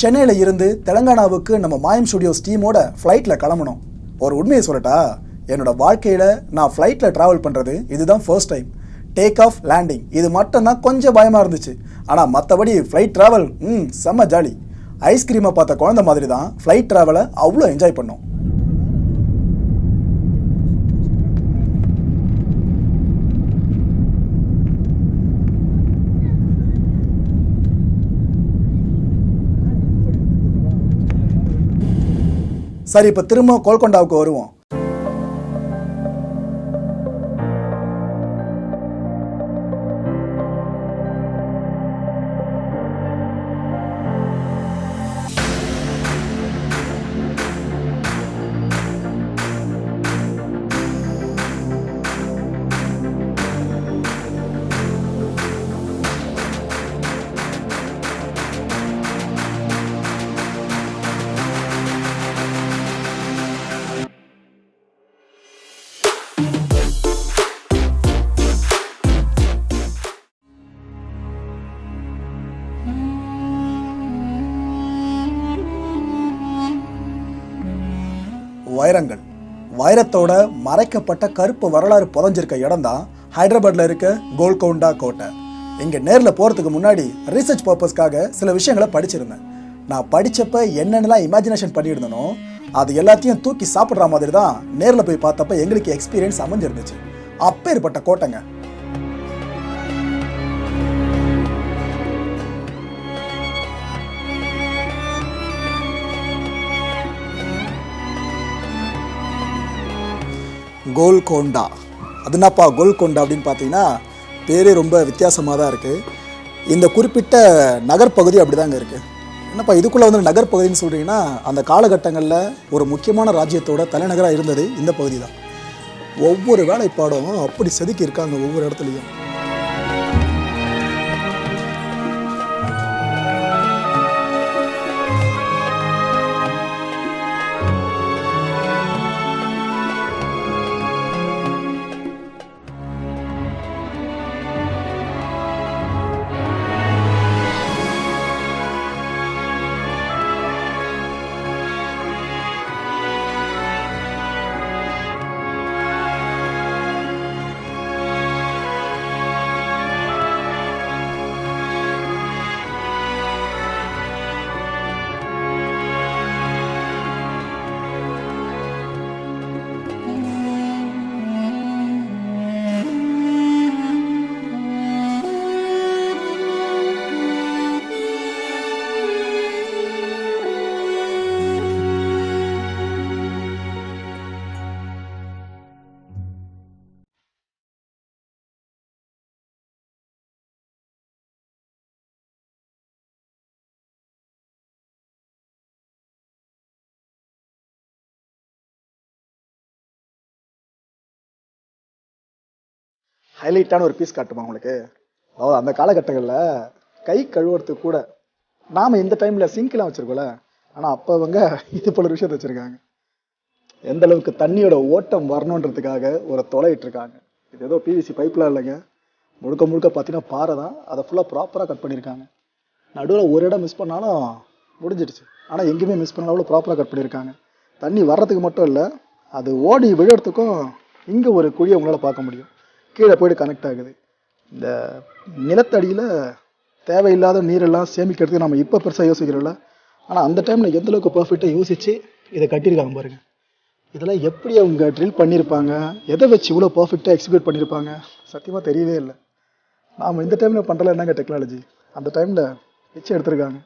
சென்னையில் இருந்து தெலங்கானாவுக்கு நம்ம மாயம் ஸ்டுடியோஸ் டீமோட ஃப்ளைட்டில் கிளம்பணும். ஒரு உண்மையை சொல்லட்டா என்னோட வாழ்க்கையில் நான் ஃப்ளைட்டில் ட்ராவல் பண்ணுறது இதுதான் first time take off landing இது மட்டும்தான் கொஞ்சம் பயமாக இருந்துச்சு. ஆனால் மற்றபடி ஃப்ளைட் ட்ராவல் ம் செம்ம ஜாலி ஐஸ்கிரீமை பார்த்த குழந்தை மாதிரி தான் ஃப்ளைட் ட்ராவலை அவ்வளோ என்ஜாய் பண்ணோம். சரி இப்போ திரும்ப கோல்கொண்டாவுக்கு வருவோம். வைரத்தோட மறைக்கப்பட்ட கருப்பு வரலாறு புதஞ்சிருக்க இடம் தான் ஹைதராபாத்ல இருக்க கோல்கொண்டா கோட்டை. இங்க நேரில் போறதுக்கு முன்னாடி ரீசர்ச் பர்பஸ்க்காக சில விஷயங்களை படிச்சிருந்தேன். நான் படிச்சப்ப என்னென்னலாம் இமேஜினேஷன் பண்ணியிருந்தனோ அது எல்லாத்தையும் தூக்கி சாப்பிட்ற மாதிரி தான் நேரில் போய் பார்த்தப்ப எங்களுக்கு எக்ஸ்பீரியன்ஸ் அமைஞ்சிருந்துச்சு. அப்பேற்பட்ட கோட்டைங்க. கோல்கொண்டா. அது என்னப்பா கோல்கொண்டா அப்படின்னு பார்த்தீங்கன்னா பேரே ரொம்ப வித்தியாசமாக தான் இருக்குது இந்த குறிப்பிட்ட நகர்ப்பகுதி அப்படி தாங்க இருக்குது என்னப்பா இதுக்குள்ளே வந்து நகர்ப்பகுதின்னு சொல்கிறீங்கன்னா அந்த காலகட்டங்களில் ஒரு முக்கியமான ராஜ்யத்தோட தலைநகராக இருந்தது இந்த பகுதி தான் ஒவ்வொரு வேலைப்பாடும் அப்படி செதுக்கி இருக்காங்க ஒவ்வொரு இடத்துலையும். ஹைலைட்டான ஒரு பீஸ் காட்டுமா உங்களுக்கு? அதாவது அந்த காலகட்டங்களில் கை கழுவுறதுக்கு கூட நாம் இந்த டைமில் சிங்க்லாம் வச்சுருக்கோம்ல ஆனால் அப்போ அவங்க இது போல விஷயத்த விஷயத்தை வச்சுருக்காங்க. எந்த அளவுக்கு தண்ணியோட ஓட்டம் வரணுன்றதுக்காக ஒரு தொலையிட்டு இருக்காங்க இது ஏதோ பிவிசி பைப்லாம் இல்லைங்க. முழுக்க முழுக்க பார்த்தீங்கன்னா பாறை தான். அதை ஃபுல்லாக ப்ராப்பராக கட் பண்ணியிருக்காங்க. நடுவில் ஒரு இடம் மிஸ் பண்ணாலும் முடிஞ்சிடுச்சு. ஆனால் எங்கேயுமே மிஸ் பண்ணாலும் அவ்வளோ ப்ராப்பராக கட் பண்ணியிருக்காங்க. தண்ணி வர்றதுக்கு மட்டும் இல்லை அது ஓடி விழுறதுக்கும் இங்கே ஒரு குழியை உங்களால் பார்க்க முடியும். கீழே போயிட்டு கனெக்ட் ஆகுது. இந்த நிலத்தடியில் தேவையில்லாத நீரெல்லாம் சேமிக்கிறதுக்கு நம்ம இப்போ பெருசாக யோசிக்கிறோம்ல ஆனால் அந்த டைமில் எந்தளவுக்கு பர்ஃபெக்டாக யோசிச்சு இதை கட்டியிருக்காங்க பாருங்கள் இதெல்லாம் எப்படி அவங்க ட்ரில் பண்ணியிருப்பாங்க? எதை வச்சு இவ்வளோ பர்ஃபெக்டாக எக்ஸிக்யூட் பண்ணியிருப்பாங்க? சத்தியமாக தெரியவே இல்லை. நாம் இந்த டைமில் பண்ணுறல என்னங்க டெக்னாலஜி அந்த டைமில் வச்சு எடுத்திருக்காங்க.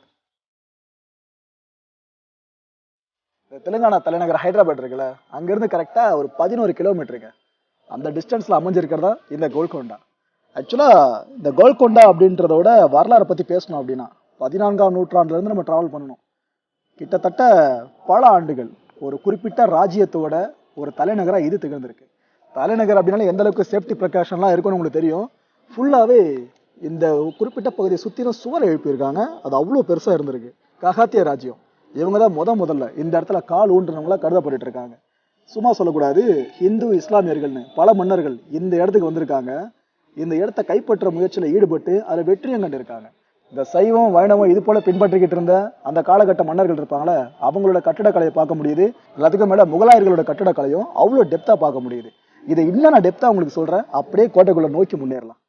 இந்த தெலுங்கானா தலைநகர் ஹைதராபாத் இருக்குல்ல அங்கேருந்து கரெக்டாக ஒரு பதினோரு கிலோமீட்டருங்க அந்த டிஸ்டன்ஸில் அமைஞ்சிருக்கிறதா? இந்த கோல்கொண்டா. ஆக்சுவலாக இந்த கோல்கொண்டா அப்படின்றதோட வரலாறை பற்றி பேசணும் அப்படின்னா பதினான்காம் நூற்றாண்டுலேருந்து நம்ம ட்ராவல் பண்ணணும். கிட்டத்தட்ட பல ஆண்டுகள் ஒரு குறிப்பிட்ட ராஜ்யத்தோட ஒரு தலைநகராக இது திகழ்ந்திருக்கு. தலைநகர் அப்படின்னாலே எந்த அளவுக்கு சேஃப்டி ப்ரிகாஷன்லாம் இருக்குன்னு உங்களுக்கு தெரியும். ஃபுல்லாகவே இந்த குறிப்பிட்ட பகுதியை சுற்றிலும் சுவர் எழுப்பியிருக்காங்க. அது அவ்வளோ பெருசாக இருந்திருக்கு. ககாத்திய ராஜ்யம். இவங்க தான் முத முதல்ல இந்த இடத்துல கால் ஊன்றவங்களா கருதப்பட்டு இருக்காங்க. சும்மா சொல்லக்கூடாது இந்து இஸ்லாமியர்கள்னு பல மன்னர்கள் இந்த இடத்துக்கு வந்திருக்காங்க. இந்த இடத்த கைப்பற்ற முயற்சியில் ஈடுபட்டு அதில் வெற்றியும் கண்டிருக்காங்க. இந்த சைவம் வைணவம் இது போல பின்பற்றிக்கிட்டு இருந்த அந்த காலகட்ட மன்னர்கள் இருப்பாங்களே அவங்களோட கட்டடக்கலையை பார்க்க முடியுது. எல்லாத்துக்கும் மேல முகலாயர்களோட கட்டடக்கலையும் அவ்வளோ டெப்தா பார்க்க முடியுது. இதை இன்னும் நான் டெப்தா உங்களுக்கு சொல்றேன். அப்படியே கோட்டைக்குள்ள நோக்கி முன்னேறலாம்.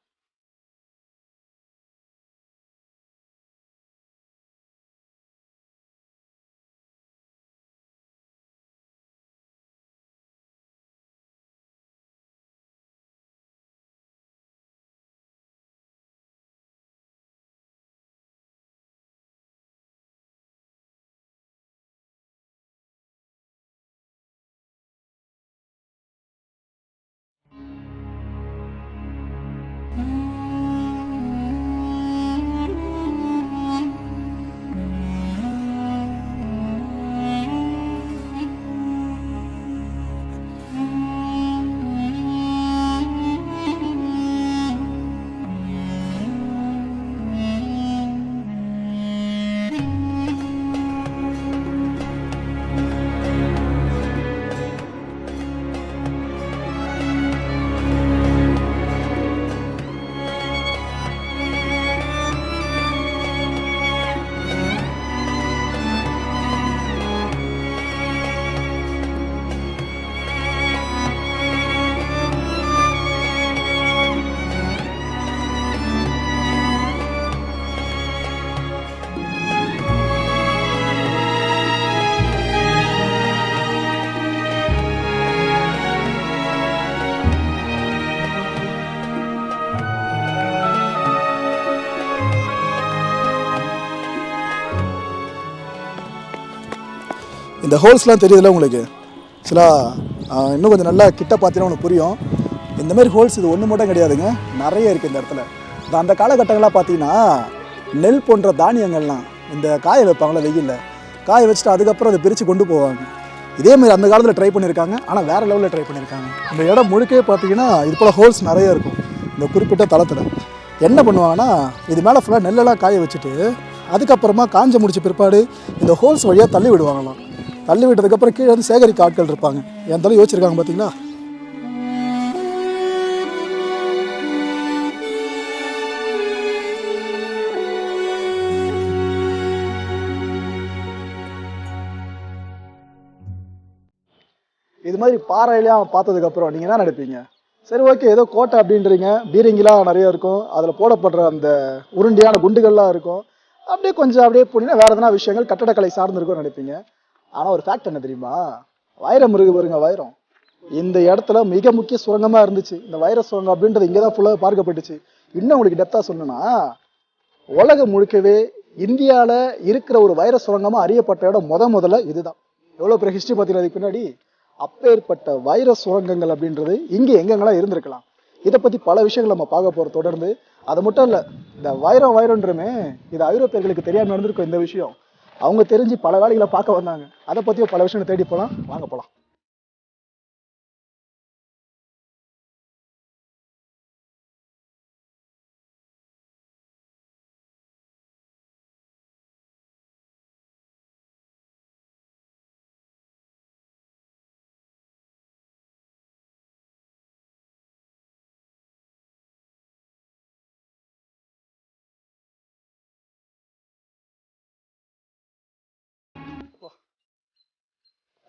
இந்த ஹோல்ஸ்லாம் தெரியுதுல்ல உங்களுக்கு? சில இன்னும் கொஞ்சம் நல்லா கிட்ட பார்த்தீங்கன்னா உனக்கு புரியும். இந்த மாதிரி ஹோல்ஸ் இது ஒன்று மட்டும் கிடையாதுங்க. நிறைய இருக்குது இந்த இடத்துல. இந்த அந்த காலகட்டங்களாக பார்த்தீங்கன்னா நெல் போன்ற தானியங்கள்லாம் இந்த காய வைப்பாங்களே வெயிலில் காய வச்சுட்டு அதுக்கப்புறம் அதை பிரித்து கொண்டு போவாங்க. இதே மாதிரி அந்த காலத்தில் ட்ரை பண்ணியிருக்காங்க. ஆனால் வேறு லெவலில் ட்ரை பண்ணியிருக்காங்க. இந்த இடம் முழுக்கே பார்த்தீங்கன்னா இது போல் ஹோல்ஸ் நிறைய இருக்கும். இந்த குறிப்பிட்ட தளத்தில். என்ன பண்ணுவாங்கன்னா இது மேலே ஃபுல்லாக நெல்லெல்லாம் காய வச்சுட்டு அதுக்கப்புறமா காஞ்ச முடிச்ச பிற்பாடு இந்த ஹோல்ஸ் வழியாக தள்ளி விடுவாங்களாம். தள்ளி விட்டதுக்கப்புறம் கீழே வந்து சேகரிக்க ஆட்கள் இருப்பாங்க. என் தலை யோசிச்சிருக்காங்க பார்த்தீங்களா இது மாதிரி பாறையெல்லாம் பார்த்ததுக்கப்புறம் நீங்கள் என்ன நினைப்பீங்க? சரி ஓகே ஏதோ கோட்டை அப்படின்றீங்க. பீரங்கிலாம் நிறைய இருக்கும். அதில் போடப்படுற அந்த உருண்டையான குண்டுகள்லாம் இருக்கும். அப்படியே கொஞ்சம் அப்படியே போனீங்கன்னா வேறு எதனா விஷயங்கள் கட்டடக்கலை சார்ந்திருக்கும் நினைப்பீங்க. ஆனால் ஒரு ஃபேக்ட் என்ன தெரியுமா? வைரம் இருக்கு பாருங்க வைரம். இந்த இடத்துல மிக முக்கிய சுரங்கமாக இருந்துச்சு. இந்த வைர சுரங்கம் அப்படின்றது இங்கே தான் ஃபுல்லாக பார்க்கப்பட்டுச்சு. இன்னும் உங்களுக்கு டெப்த்தாக சொல்லணும்னா உலகம் முழுக்கவே இந்தியாவில் இருக்கிற ஒரு வைர சுரங்கமாக அறியப்பட்ட இடம் முத முதல்ல இதுதான். எவ்வளோ பெரிய ஹிஸ்ட்ரி பார்த்தீங்கன்னா அதுக்கு பின்னாடி? அப்பேற்பட்ட வைர சுரங்கங்கள் அப்படின்றது இங்கே எங்கெங்கெல்லாம் இருந்திருக்கலாம். இதை பற்றி பல விஷயங்கள் நம்ம பார்க்க போகிறோம் தொடர்ந்து. அது மட்டும் இல்லை இந்த வைரம் வைரம்ன்றமே இது ஐரோப்பியர்களுக்கு தெரியாமல் நடந்திருக்கும் இந்த விஷயம். அவங்க தெரிஞ்சு பல வேலைகளை பார்க்க வந்தாங்க. அதை பற்றியும் பல விஷயங்களை தேடி போகலாம் வாங்க போகலாம்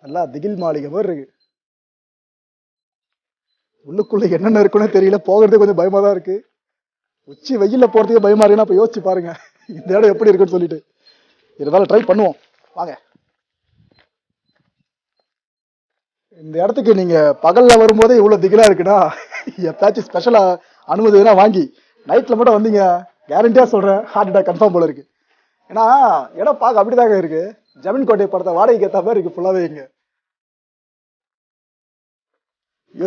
நல்லா திகில் மாளிகை மாதிரி இருக்கு. உள்ளுக்குள்ள என்னென்ன இருக்குன்னு தெரியல. போகிறதே கொஞ்சம் பயமா தான் இருக்கு. உச்சி வெயில போறதுக்கே பயமா இருக்குன்னா அப்ப யோசிச்சு பாருங்க. இந்த இடம் எப்படி இருக்குன்னு சொல்லிட்டு. இருந்தாலும் ட்ரை பண்ணுவோம். வாங்க. இந்த இடத்துக்கு நீங்க பகல்ல வரும்போதே இவ்வளவு திகிலா இருக்குன்னா எப்பயாச்சும் ஸ்பெஷலா அனுமதி எதுனா வாங்கி நைட்ல மட்டும் வந்தீங்க. கேரண்டியா சொல்றேன். ஹார்ட் அட்டாக் கன்ஃபார்ம் போல இருக்கு. ஏன்னா இடம் பார்க்க அப்படிதாங்க இருக்கு. ஜமீன் கோட்டை படத்தை வாடகைக்கு ஏத்த மாதிரி இருக்கு ஃபுல்லாவே இங்க.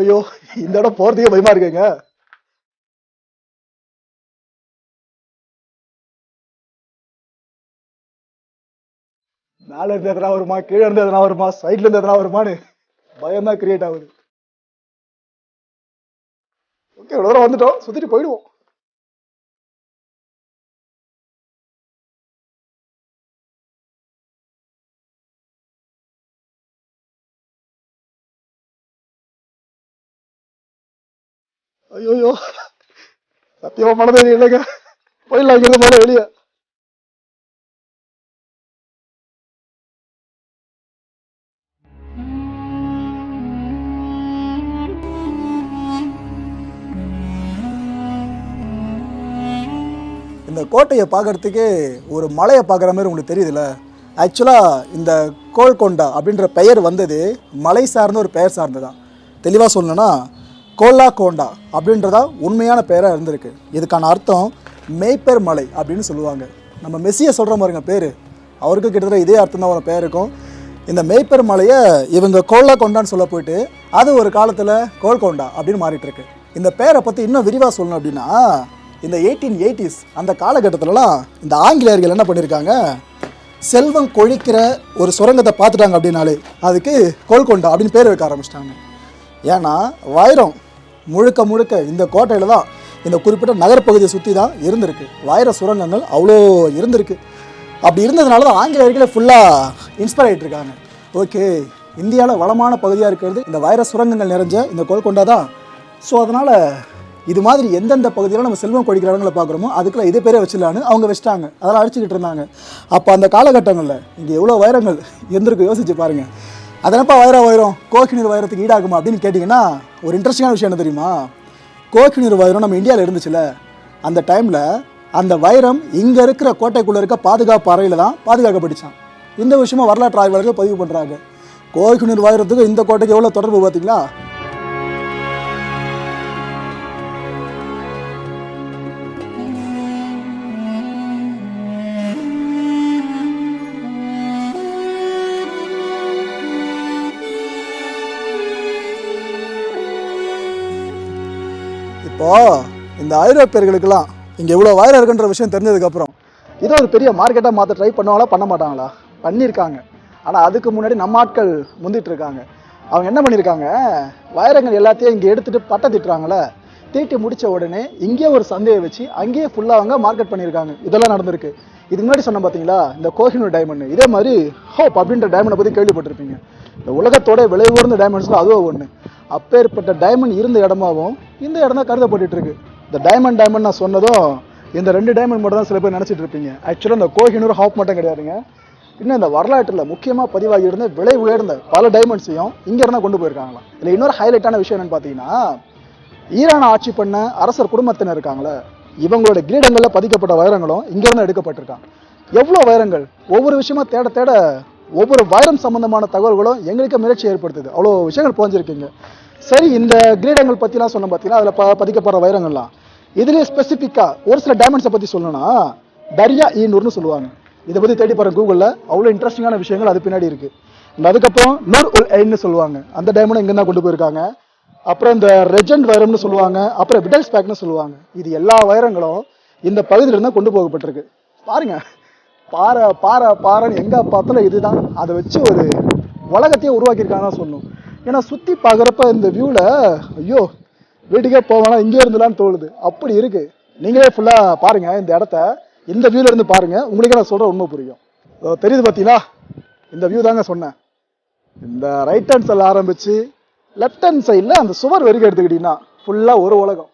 ஐயோ இந்த இடம் போறதுக்கே பயமா இருக்குங்க. மேல இருந்து எதனா வருமா கீழே இருந்து எதனா வருமா சைட்ல இருந்து எதனா வருமானு பயம் தான் கிரியேட் ஆகுது. ஓகே இவ்வளவு தூரம் வந்துட்டோம். சுத்திட்டு போயிடுவோம். ஐயோயோ சத்தியமா மனதை இல்லைங்க போயிடலாம் இங்கிருந்து போல வெளியே. இந்த கோட்டையை பார்க்குறதுக்கே ஒரு மலையை பார்க்குற மாதிரி உங்களுக்கு தெரியுதுல்ல? ஆக்சுவலாக இந்த கோல்கொண்டா அப்படின்ற பெயர் வந்தது மலை சார்ந்த ஒரு பெயர் சார்ந்து தான் தெளிவாக சொல்லணுன்னா கோலா கோண்டா அப்படின்றதா உண்மையான பெயராக இருந்திருக்கு. இதுக்கான அர்த்தம் மேய்ப்பர் மலை அப்படின்னு சொல்லுவாங்க. நம்ம மெஸ்ஸியை சொல்கிற மாதிரிங்க பேர். அவருக்கு கிட்டத்தட்ட இதே அர்த்தம் தான் ஒரு பேர் இருக்கும். இந்த மேய்ப்பர் மலையை இவங்க கோலா கொண்டான்னு சொல்ல போயிட்டு அது ஒரு காலத்தில் கோல்கொண்டா அப்படின்னு மாறிட்டுருக்கு இந்த பேரை பற்றி இன்னும் விரிவாக சொல்லணும் அப்படின்னா இந்த எயிட்டீன் எயிட்டிஸ் அந்த காலகட்டத்திலலாம் இந்த ஆங்கிலேயர்கள் என்ன பண்ணியிருக்காங்க செல்வம் கொழிக்கிற ஒரு சுரங்கத்தை பார்த்துட்டாங்க அப்படின்னாலே அதுக்கு கோல்கொண்டா அப்படின்னு பேர் வைக்க ஆரம்பிச்சிட்டாங்க. ஏன்னா வைரம் முழுக்க முழுக்க இந்த கோட்டையில் தான் இந்த குறிப்பிட்ட நகரப்பகுதியை சுற்றி தான் இருந்திருக்கு. வைர சுரங்கங்கள் அவ்வளோ இருந்திருக்கு. அப்படி இருந்ததுனால தான் ஆங்கிலேயர்களே ஃபுல்லாக இன்ஸ்பயர் ஆகிட்டு இருக்காங்க. ஓகே இந்தியாவில் வளமான பகுதியாக இருக்கிறது இந்த வைர சுரங்கங்கள் நிறைஞ்ச இந்த கோல்கொண்டா தான். ஸோ அதனால் இது மாதிரி எந்தெந்த பகுதியில் நம்ம செல்வம் கொடிக்கிற இடங்களை பார்க்குறோமோ அதுக்குள்ள இதே பேரே வச்சிடலான்னு அவங்க வச்சுட்டாங்க. அதெல்லாம் அழிச்சிக்கிட்டு இருந்தாங்க. அப்போ அந்த காலகட்டங்களில் இங்கே எவ்வளோ வைரங்கள் இருந்திருக்கு யோசிச்சு பாருங்கள் அதனப்பா வைரம் வைரம் கோஹினூர் வைரத்துக்கு ஈடாகுமா அப்படின்னு கேட்டிங்கன்னா ஒரு இன்ட்ரெஸ்டிங்கான விஷயம் என்ன தெரியுமா? கோஹினூர் வைரம் நம்ம இந்தியாவில் இருந்துச்சுல. அந்த டைமில் அந்த வைரம் இங்கே இருக்கிற கோட்டைக்குள்ளே இருக்க பாதுகாப்பு அறையில் தான் பாதுகாக்கப்பட்டுச்சான் இந்த விஷயமா வரலாற்று ஆய்வாளர்கள் பதிவு பண்ணுறாங்க கோகினூர் வைரத்துக்கு இந்த கோட்டைக்கு எவ்வளோ தொடர்பு பார்த்தீங்களா இப்போ இந்த ஐரோப்பியர்களுக்கெல்லாம் இங்கே இவ்வளோ வைரம் இருக்குன்ற விஷயம் தெரிஞ்சதுக்கப்புறம். இதை ஒரு பெரிய மார்க்கெட்டாக மாற்ற ட்ரை பண்ணுவாங்களா பண்ண மாட்டாங்களா? பண்ணியிருக்காங்க ஆனால் அதுக்கு முன்னாடி நம்ம ஆட்கள் முந்திட்டு இருக்காங்க. அவங்க என்ன பண்ணியிருக்காங்க வைரங்கள் எல்லாத்தையும் இங்கே எடுத்துகிட்டு பட்டை திட்டுறாங்களே தீட்டி முடிச்ச உடனே இங்கேயே ஒரு சந்தையை வச்சு அங்கேயே ஃபுல்லாக அவங்க மார்க்கெட் பண்ணியிருக்காங்க இதெல்லாம் நடந்திருக்கு. இதுக்கு முன்னாடி சொன்ன பார்த்தீங்களா இந்த கோஹினூர் டைமண்ட் இதே மாதிரி ஹோப் அப்படின்ற டைமண்டை பற்றி கேள்விப்பட்டிருப்பீங்க. இந்த உலகத்தோட விலை உயர்ந்த டைமண்ட்ஸில் அதுவும் ஒன்று அப்பேற்பட்ட டைமண்ட் இருந்த இடமாவும் இந்த இடம் தான் கருதப்பட்டு இருக்கு இந்த டைமண்ட் டைமண்ட் நான் சொன்னதும் இந்த ரெண்டு டைமண்ட் மட்டும் தான் சில பேர் நினச்சிட்டு இருப்பீங்க. ஆக்சுவலாக இந்த கோஹினூர் ஹாப் மட்டும் கிடையாதுங்க. இன்னும் இந்த வரலாற்றில் முக்கியமாக பதிவாகி இருந்த விலை உயர்ந்த பல டைமண்ட்ஸையும் இங்கே இருந்தால் கொண்டு போயிருக்காங்களாம் இல்லை இன்னொரு ஹைலைட்டான விஷயம் என்னன்னு பார்த்தீங்கன்னா ஈரான் ஆட்சி பண்ண அரசர் குடும்பத்தினர் இருக்காங்களே இவங்களோட கிரீடங்களில் பதிக்கப்பட்ட வைரங்களும் இங்கேருந்து எடுக்கப்பட்டிருக்காங்க. எவ்வளோ வைரங்கள்? ஒவ்வொரு விஷயமா தேட தேட ஒவ்வொரு வைரம் சம்பந்தமான தகவல்களும் எங்களுக்கு மிரட்சி ஏற்படுத்துது. அவ்வளோ விஷயங்கள் புரிஞ்சிருக்கீங்க சரி இந்த கிரீடங்கள் பற்றிலாம் சொன்ன பார்த்தீங்கன்னா அதில் ப பதிக்கப்படுற வைரங்கள்லாம். இதுலேயே ஸ்பெசிஃபிக்காக ஒரு சில டைமண்ட்ஸை பற்றி சொல்லணும்னா தர்யா ஈநூர்னு சொல்லுவாங்க. இதை பற்றி தேடி பாருங்க கூகுளில் அவ்வளோ இன்ட்ரெஸ்டிங்கான விஷயங்கள் அது பின்னாடி இருக்குது அதுக்கப்புறம் நூர் உல் ஐன்னு சொல்லுவாங்க. அந்த டைமண்ட் இங்கே தான் கொண்டு போயிருக்காங்க. அப்புறம் இந்த ரெஜெண்ட் வைரம்னு சொல்லுவாங்க. அப்புறம் விடல்ஸ் பேக்னு சொல்லுவாங்க. இது எல்லா வைரங்களும் இந்த பகுதியில இருந்தா கொண்டு போகப்பட்டிருக்கு. பாருங்கள் பாறை பாறை பாறைன்னு எங்கே பார்த்தாலும் இதுதான். அதை வச்சு ஒரு உலகத்தையே உருவாக்கியிருக்காங்க தான் சொல்லணும். ஏன்னா சுற்றி பார்க்குறப்ப இந்த வியூவில் ஐயோ வீட்டுக்கே போவேனா இங்கே இருந்துலான்னு தோணுது. அப்படி இருக்குது நீங்களே ஃபுல்லாக பாருங்கள் இந்த இடத்த. இந்த வியூவில் இருந்து பாருங்கள் உங்களுக்கே நான் சொல்கிற உண்மை புரியும். தெரியுது பார்த்தீங்களா? இந்த வியூ தாங்க சொன்னேன். இந்த ரைட் ஹேண்ட் சைடில் ஆரம்பித்து லெஃப்ட் ஹேண்ட் சைடில் அந்த சுவர் வரைக்கும் எடுத்துக்கிட்டிங்கன்னா ஃபுல்லாக ஒரு உலகம்.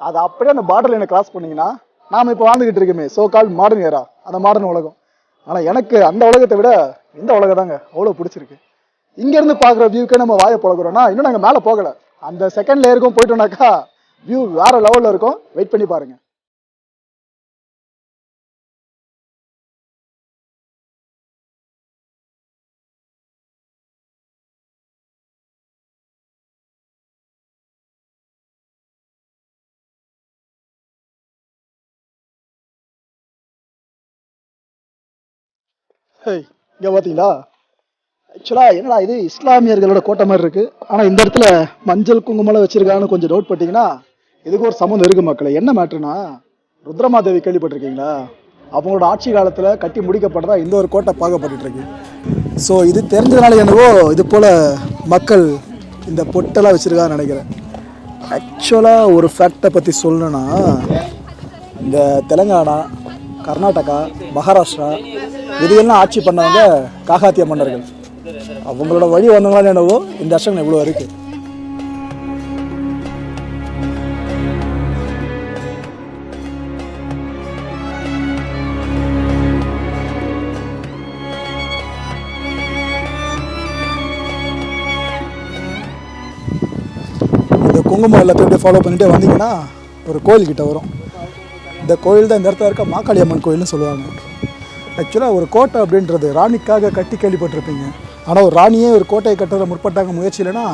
அது அப்படியே அந்த பார்டர் என்ன கிராஸ் பண்ணிங்கன்னா நாம் இப்போ வாழ்ந்துகிட்டு இருக்கோமே சோ கால் மாடர்ன் ஏரா அந்த மாடர்ன் உலகம். ஆனால் எனக்கு அந்த உலகத்தை விட இந்த உலகம் தாங்க அவ்வளோ பிடிச்சிருக்கு. இங்கேருந்து பார்க்குற வியூக்கே நம்ம வாயை பழகுறோம்னா இன்னும் நாங்கள் மேலே போகலை. அந்த செகண்ட் லேயருக்கும் போயிட்டோம்னாக்கா வியூ வேறு லெவலில் இருக்கும். வெயிட் பண்ணி பாருங்கள் ஹேய் இங்கே பார்த்தீங்களா ஆக்சுவலாக என்னடா இது இஸ்லாமியர்களோட கோட்டை மாதிரி இருக்குது ஆனால் இந்த இடத்துல மஞ்சள் குங்குமம்லாம் வச்சுருக்கான்னு கொஞ்சம் டவுட் பட்டிங்கன்னா இதுக்கு ஒரு சம்மந்தம் இருக்குது மக்களை. என்ன மேட்ருனா ருத்ரமாதேவி கேள்விப்பட்டிருக்கீங்களா? அவங்களோட ஆட்சி காலத்தில் கட்டி முடிக்கப்பட்டதா இந்த ஒரு கோட்டை பார்க்கப்பட்டுருக்கு ஸோ இது தெரிஞ்சதுனால என்னவோ இது போல் மக்கள் இந்த பொட்டெல்லாம் வச்சுருக்கான்னு நினைக்கிறேன். ஆக்சுவலாக ஒரு ஃபேக்டை பற்றி சொல்லணுன்னா இந்த தெலுங்கானா கர்நாடகா மகாராஷ்டிரா இதையெல்லாம் ஆட்சி பண்ணவங்க காகாத்திய மன்னர்கள் அவங்களோட வழி வந்தவங்களால என்னவோ இந்த வருஷம் இவ்வளோ இருக்கு. இந்த குங்குமம் எல்லாத்தையும் ஃபாலோ பண்ணிட்டே வந்தீங்கன்னா ஒரு கோயில் கிட்ட வரும். இந்த கோயில் தான் இந்த இடத்துல இருக்க மாக்காளி அம்மன் கோயில்னு சொல்லுவாங்க. ஆக்சுவலாக ஒரு கோட்டை அப்படின்றது ராணிக்காக கட்டி கேள்விப்பட்டிருப்பீங்க. ஆனால் ஒரு ராணியே ஒரு கோட்டையை கட்டுற முற்பட்டாங்க முயற்சி இல்லைன்னா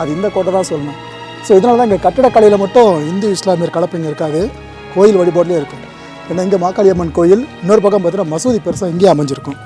அது இந்த கோட்டை தான் சொல்லணும். ஸோ இதனால தான் இங்கே கட்டிடக்கலையில் மட்டும் இந்து இஸ்லாமியர் கலப்பைங்க இருக்காது. கோயில் வழிபாடுலேயே இருக்கும். ஏன்னா இங்கே மாக்காளி அம்மன் கோயில் இன்னொரு பக்கம் பார்த்தீங்கன்னா மசூதி பெருசாக இங்கேயே அமைஞ்சிருக்கும்.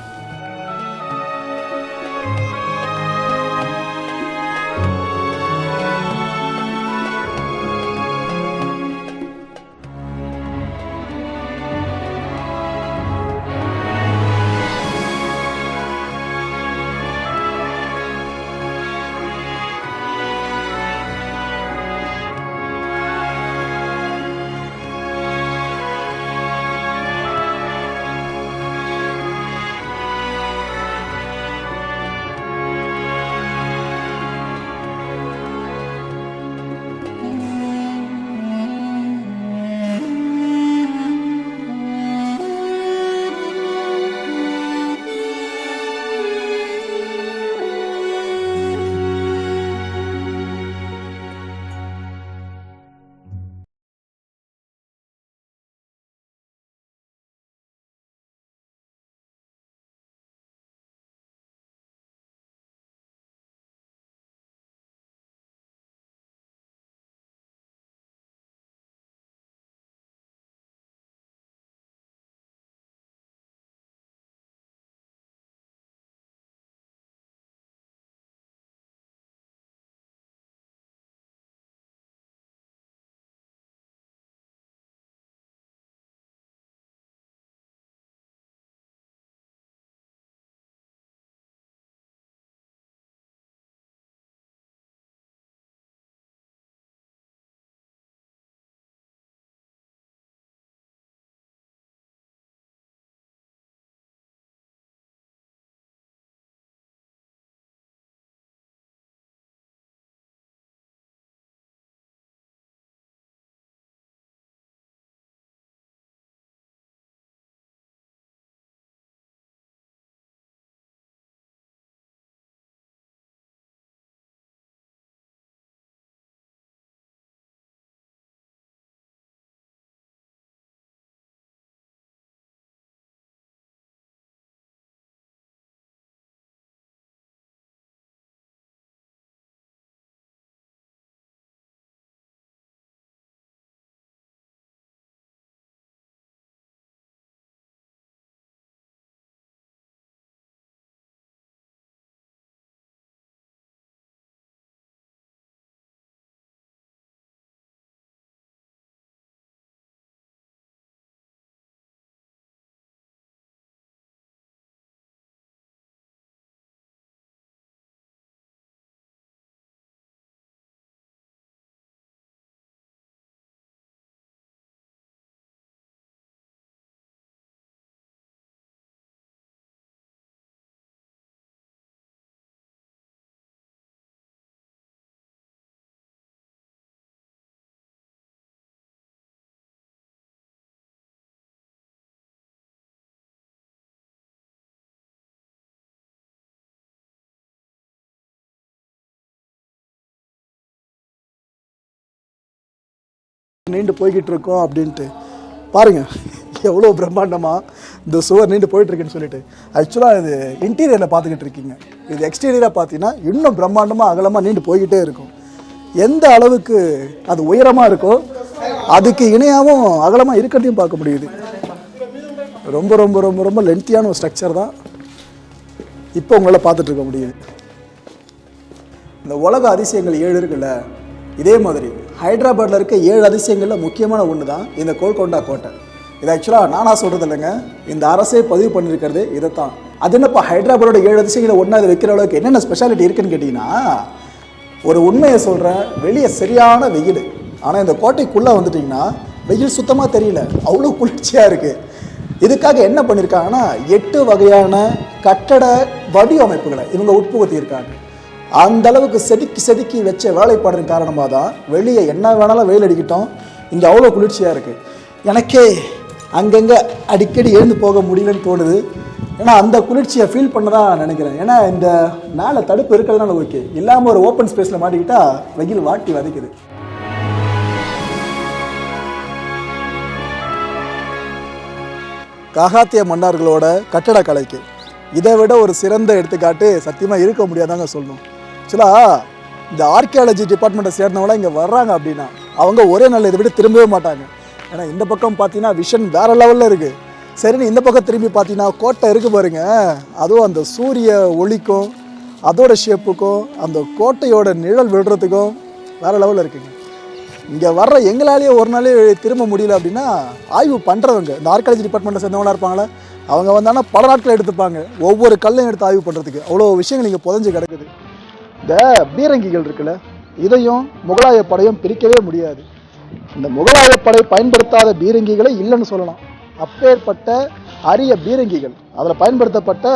நீண்டு போய்கிட்டு இருக்கோம் அப்படின்ட்டு. பாருங்க எவ்வளோ பிரம்மாண்டமாக இந்த சுவர் நீண்டு போயிட்டுருக்குன்னு சொல்லிட்டு. ஆக்சுவலாக இது இன்டீரியரில் பார்த்துக்கிட்டு இருக்கீங்க இது எக்ஸ்டீரியராக பார்த்தீங்கன்னா இன்னும் பிரம்மாண்டமாக அகலமாக நீண்டு போய்கிட்டே இருக்கும். எந்த அளவுக்கு அது உயரமாக இருக்கோ அதுக்கு இணையாகவும் அகலமாக இருக்கிறதையும் பார்க்க முடியுது. ரொம்ப ரொம்ப ரொம்ப ரொம்ப லென்த்தியான ஒரு ஸ்ட்ரக்சர் தான் இப்போ உங்களால் பார்த்துட்டு இருக்க முடியுது. இந்த உலக அதிசயங்கள் ஏழு இருக்குல்ல இதே மாதிரி. ஹைதராபாத்தில் இருக்க ஏழு அதிசயங்களில் முக்கியமான ஒன்று தான் இந்த கோல்கொண்டா கோட்டை. இது ஆக்சுவலாக நானா சொல்கிறது இல்லைங்க. இந்த அரசே பதிவு பண்ணியிருக்கிறது இதை தான் அது என்னப்பா ஹைதராபாடோட ஏழு அதிசயங்களை ஒன்றா இது வைக்கிற அளவுக்கு என்னென்ன ஸ்பெஷாலிட்டி இருக்குன்னு கேட்டிங்கன்னா ஒரு உண்மையை சொல்கிறேன் வெளியே சரியான வெயில். ஆனால் இந்த கோட்டைக்குள்ளே வந்துட்டிங்கன்னா வெயில் சுத்தமாக தெரியல. அவ்வளோ குளிர்ச்சியாக இருக்குது இதுக்காக என்ன பண்ணியிருக்காங்கன்னா எட்டு வகையான கட்டட வடிவமைப்புகளை இவங்க உட்புகுத்தியிருக்காங்க. அந்த அளவுக்கு செதுக்கி செதுக்கி வச்ச வேலைப்பாடின் காரணமாக தான் வெளியே என்ன வேணாலும் வெயில் அடிக்கட்டும். இங்கே அவ்வளோ குளிர்ச்சியாக இருக்குது எனக்கே அங்கங்கே அடிக்கடி எழுந்து போக முடியலன்னு தோணுது. ஏன்னா அந்த குளிர்ச்சியை ஃபீல் பண்ண தான் நினைக்கிறேன். ஏன்னா இந்த மேலே தடுப்பு இருக்கிறதுனால ஓகே. இல்லாமல் ஒரு ஓப்பன் ஸ்பேஸில் மாட்டிக்கிட்டால் வெயில் வாட்டி வதைக்குது. காகாத்திய மன்னர்களோட கட்டடக்கலைக்கு இதை விட ஒரு சிறந்த எடுத்துக்காட்டு சத்தியமாக இருக்க முடியாதாங்க சொல்லணும். ஆக்சுவலாக இந்த ஆர்கியாலஜி டிபார்ட்மெண்ட்டை சேர்ந்தவங்களாம் இங்கே வர்றாங்க அப்படின்னா அவங்க ஒரே நாள் இதை விட திரும்பவே மாட்டாங்க. ஏன்னா இந்த பக்கம் பார்த்தீங்கன்னா விஷன் வேறு லெவலில் இருக்குது சரின்னு இந்த பக்கம் திரும்பி பார்த்தீங்கன்னா கோட்டை இருக்குது பாருங்க. அதுவும் அந்த சூரிய ஒளிக்கும் அதோட ஷேப்புக்கும் அந்த கோட்டையோட நிழல் விடுறதுக்கும் வேற லெவலில் இருக்குங்க. இங்கே வர்ற எங்களாலேயே ஒரு நாளே திரும்ப முடியல அப்படின்னா ஆய்வு பண்ணுறவங்க இந்த ஆர்காலஜி டிபார்ட்மெண்ட்டில் சேர்ந்தவங்களா இருப்பாங்களே? அவங்க வந்தாங்கன்னா பல நாட்கள் எடுத்துப்பாங்க. ஒவ்வொரு கல்லையும் எடுத்து ஆய்வு பண்ணுறதுக்கு அவ்வளோ விஷயங்கள் இங்கே புதஞ்சு கிடக்குது. இந்த பீரங்கிகள் இருக்குல்ல இதையும் முகலாய படையும் பிரிக்கவே முடியாது. இந்த முகலாய படை பயன்படுத்தாத பீரங்கிகளை இல்லைன்னு சொல்லலாம். அப்பேற்பட்ட அரிய பீரங்கிகள் அதில் பயன்படுத்தப்பட்ட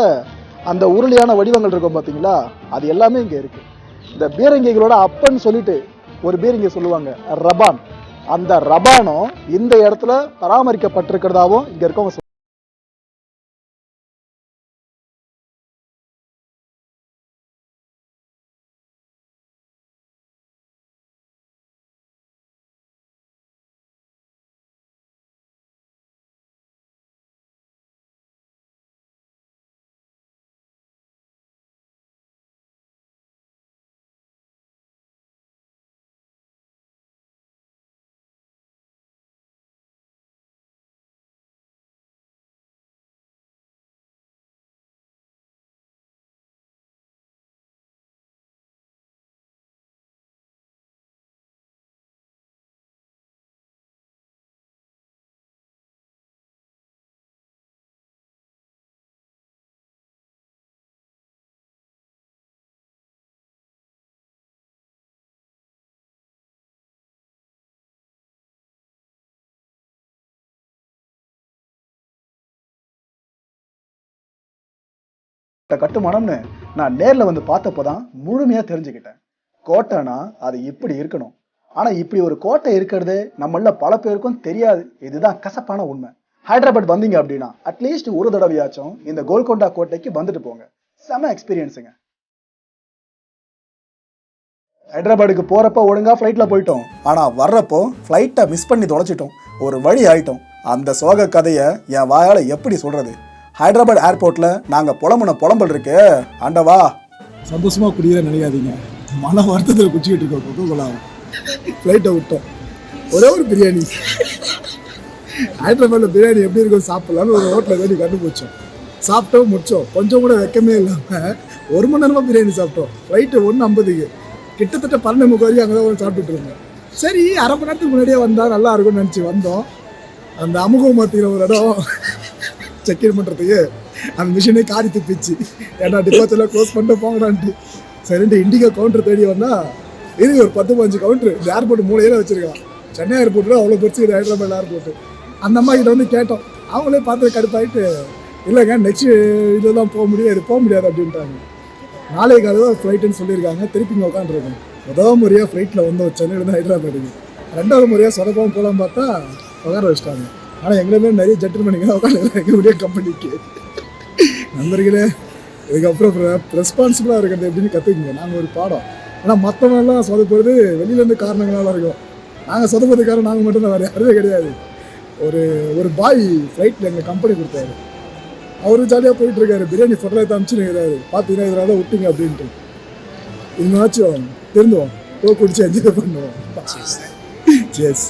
அந்த உருளியான வடிவங்கள் இருக்கும் பார்த்தீங்களா அது எல்லாமே இங்கே இருக்கு. இந்த பீரங்கிகளோட அப்பன்னு சொல்லிட்டு ஒரு பீரங்கி சொல்லுவாங்க ரபான். அந்த ரபானும் இந்த இடத்துல பராமரிக்கப்பட்டிருக்கிறதாவும் இங்கே இருக்கவங்க கட்டுமானம்னு நான் நேரில் வந்து பார்த்தப்பதான் முழுமையாக தெரிஞ்சுக்கிட்டேன். கோட்டைனா அது இப்படி இருக்கணும். ஆனால் இப்படி ஒரு கோட்டை இருக்கிறது நம்மள பல பேருக்கும் தெரியாது. இதுதான் கசப்பான உண்மை. ஹைதராபாத் வந்தீங்க அப்படின்னா அட்லீஸ்ட் ஒரு தடவையாச்சும் இந்த கோல்கொண்டா கோட்டைக்கு வந்துட்டு போங்க. செம எக்ஸ்பீரியன்ஸுங்க ஹைதராபாடுக்கு போறப்ப ஒழுங்கா ஃப்ளைட்ல போயிட்டோம். ஆனா வர்றப்போ ஃப்ளைட்டை மிஸ் பண்ணி தொலைச்சிட்டோம். ஒரு வழி ஆயிட்டோம். அந்த சோக கதையை என் வாயால எப்படி சொல்றது? ஹைதராபாத் ஏர்போர்ட்ல நாங்க புலம்புன புலம்பல் இருக்கு. ஆண்டவா. சந்தோஷமா குடிக்கிற நினைக்காதீங்க மன வருத்தத்தில் குச்சிக்கிட்டு இருக்கோம் கொக்கோ ஃப்ளைட்டை விட்டோம். ஒரே ஒரு பிரியாணி. ஹைதராபாத்தில் பிரியாணி எப்படி இருக்கும் சாப்பிடலான்னு ஒரு ஹோட்டலில் தேடி கண்டுபிடிச்சோம். சாப்பிட்டோம் முடிச்சோம். கொஞ்சம் கூட வெக்கமே இல்லாமல் ஒரு மணி நேரமாக பிரியாணி சாப்பிட்டோம். ஃப்ளைட்டு ஒன்று ஐம்பதுக்கு கிட்டத்தட்ட பன்னெண்டு முக்கால் வரைக்கும் அங்கே தான் சாப்பிட்டுட்டு இருந்தோம். சரி அரை மணி நேரத்துக்கு முன்னாடியே வந்தால் நல்லா இருக்கும்னு நினச்சி வந்தோம். அந்த அமுகம் மாற்றிக்கிற ஒரு இடம். செக்இன் பண்ணுறதுக்கு அந்த மிஷினே காரி துப்பிச்சு. ஏன்னா டிபார்ச்சர்லாம் க்ளோஸ் பண்ணிட்டு போங்கடான்ட்டு. சரின்ட்டு இண்டிகா கவுண்டர் தேடி வந்தா இது ஒரு பத்து பதினஞ்சு கவுண்டர் இந்த ஏர்போர்ட் மூலையில வச்சிருக்கான். சென்னை ஏர்போர்ட்டில் அவ்வளோ பெருசு இது ஹைதராபாத் ஏர்போர்ட் அந்த அம்மா கிட்ட வந்து கேட்டோம். அவங்களே பார்த்து கடுப்பாயிட்டு இல்லைங்க நெக்ஸ்ட் இதெல்லாம் போக முடியாது போக முடியாது அப்படின்ட்டாங்க. நாளை காலையில் ஃப்ளைட்டுன்னு சொல்லியிருக்காங்க. திருப்பி இங்கே உட்காந்துருக்கோம் முதல் முறையாக ஃப்ளைட்டில் வந்தோம் சென்னையிலேருந்து ஹைதராபாத்துக்கு. ரெண்டாவது முறையாக சொதப்பாவும் போகலாம் பார்த்தா உட்கார வச்சிட்டாங்க. ஆனால் எங்களுமே நிறைய ஜென்டில்மேனுங்க உட்காந்து எங்களுடைய கம்பெனிக்கு நண்பர்களே இதுக்கப்புறம் ரெஸ்பான்சிபிளாக இருக்கிறது எப்படின்னு கற்றுக்குங்க நாங்கள் ஒரு பாடம். ஏன்னா மற்றவங்கெல்லாம் சொதப்புறது வெளியிலேருந்து காரணங்களால இருக்கும். நாங்கள் சொதப்பது காரணம் நாங்கள் மட்டும்தான் வேறு யாருமே கிடையாது. ஒரு ஒரு பாய் ஃப்ளைட்டில் எங்கள் கம்பெனி கொடுத்தாரு. அவரு ஜாலியாக போயிட்டு இருக்காரு பிரியாணி ஃபோட்டோவில் அனுப்பிச்சுருக்கிறாரு பார்த்தீங்கன்னா இதனால தான் விட்டீங்க அப்படின்ட்டு. இனிமேச்சும் திருந்துவோம். டோ குடிச்சு என்ஜாய் பண்ணுவோம். சேஸ்